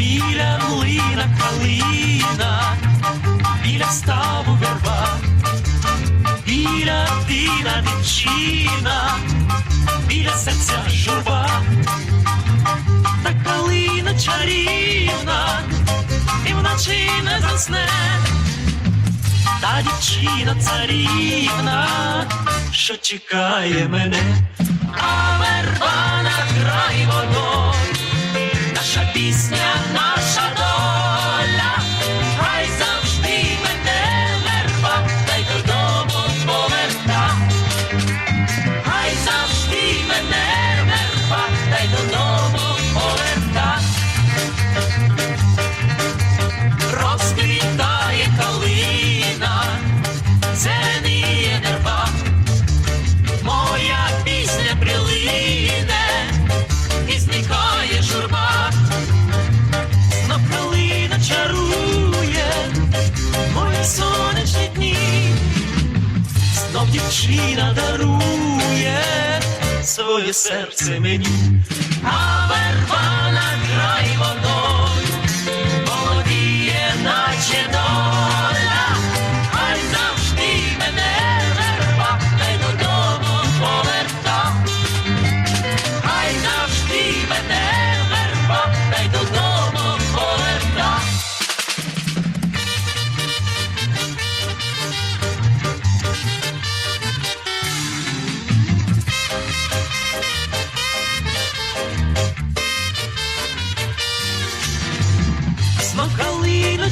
біля млина калина, біля ставу верба, біля тина дівчина, біля серця журба, та калина чарівна, і вночі не засне, та дівчина царівна, що чекає мене, а верба на край водой дівчина дарує своє серце мені, а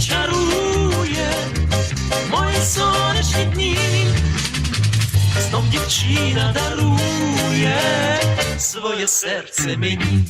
чарує мої сонячні дні, знов дівчина дарує своє серце мені.